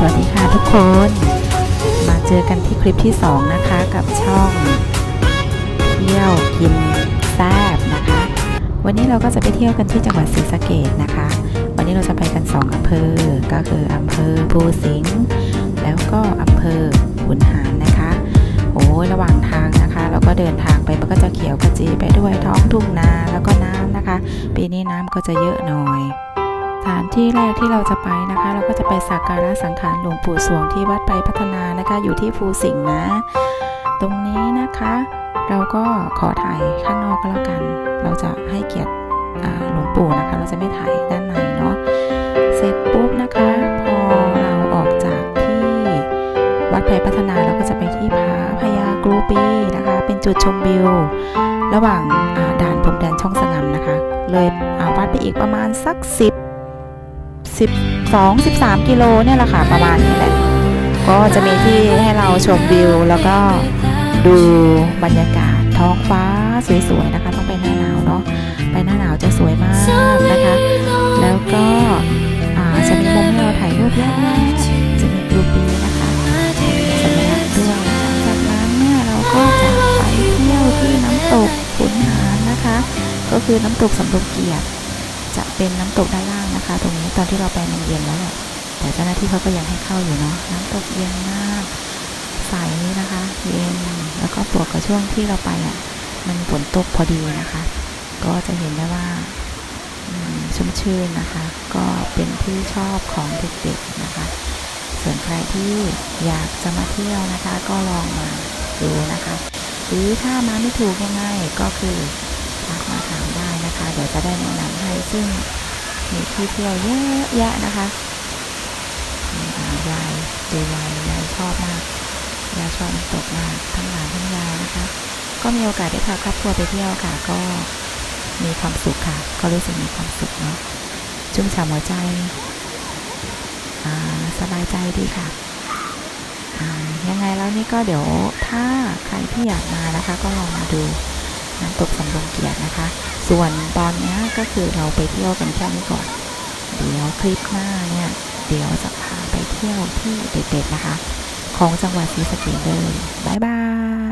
สวัสดีค่ะทุกคน มาเจอกันที่คลิปที่ 2 นะคะกับช่องเที่ยวกินแซบนะคะ วันนี้เราก็จะไปเที่ยวกันที่จังหวัดศรีสะเกดนะคะ วันนี้เราจะไปกัน 2อำเภอ ก็คืออำเภอภูสิงห์แล้วก็อำเภอขุนหารนะคะ โอ้ยระหว่างทางนะคะ เราก็เดินทางไปมันก็จะเขียวกระจีไปด้วยท้องทุ่งนาแล้วก็น้ำนะคะ ปีนี้น้ำก็จะเยอะหน่อย ที่แรกที่เราจะไปนะคะ เราก็จะไปสักการะสังขารหลวงปู่สวงที่วัดไปพัฒนานะคะ อยู่ที่ภูสิงห์นะ ตรงนี้นะคะ เราก็ขอถ่ายข้างนอกก็แล้วกัน เราจะให้เกียรติหลวงปู่นะคะ เราจะไม่ถ่ายด้านในเนาะเสร็จปุ๊บนะคะพอเราออกจากที่วัดไผ่พัฒนาเราก็จะไปที่ผาพญากรูปีนะคะ เป็นจุดชมวิวระหว่างด่านพรมแดนช่องสงำนะคะ เลยวัดไปอีกประมาณสัก 10 12 13 กิโลเนี่ยแหละค่ะประมาณนี้แหละก็จะมีที่ให้เราชมวิว แล้วก็ดูบรรยากาศท้องฟ้าสวยๆนะคะ ต้องไปหน้าหนาวเนาะไปหน้าหนาวจะสวยมากนะคะ แล้วก็จะมีมุมให้เราถ่ายรูปเยอะแยะจะมีรูปีนะคะสัญลักษณ์ด้วยจากนั้นเนี่ยเราก็จะไปเที่ยวที่น้ำตกขุนหารนะคะ ก็คือน้ำตกสำโรงเกียรติ จะเป็นน้ำตกด้านล่างนะคะ ตรงนี้ตอนที่เราไปมันเย็นแล้วแหละแต่เจ้าหน้าที่เขาก็ยังให้เข้าอยู่เนาะน้ำตกเย็นมากใสนะคะเย็นแล้วก็บวกกับช่วงที่เราไปอะมันฝนตกพอดีนะคะ ก็จะเห็นได้ว่าชุ่มชื่นนะคะ ก็เป็นที่ชอบของเด็กๆนะคะ ส่วนใครที่อยากจะมาเที่ยวนะคะ ก็ลองมาดูนะคะ หรือถ้ามาไม่ถูกยังไงก็คือทักมาถามได้ นะคะ เดี๋ยวจะได้แนะนำให้ซึ่งมีที่เที่ยวเยอะแยะนะคะายายดูยายยายชอบมากยายชอบน้ำตกมากทั้งหลานทั้งยายนะคะ ก็มีโอกาสได้พาครอบครัวไปเที่ยวค่ะ ก็มีความสุขค่ะ ก็รู้สึกมีความสุขเนาะชุ่มฉ่ำหัวใจสบายใจดีค่ะยังไงแล้วนี่ก็เดี๋ยวถ้าใครที่อยากมานะคะ ก็ลองมาดู น้ำตกสำรงเกียรตินะคะ ส่วนตอนนี้ก็คือเราไปเที่ยวกันแค่นี้ก่อน เดี๋ยวคลิปหน้าเนี่ยเดี๋ยวจะพาไปเที่ยวที่เด็ดๆนะคะ ของจังหวัดศรีสะเกษเลยบ๊ายบาย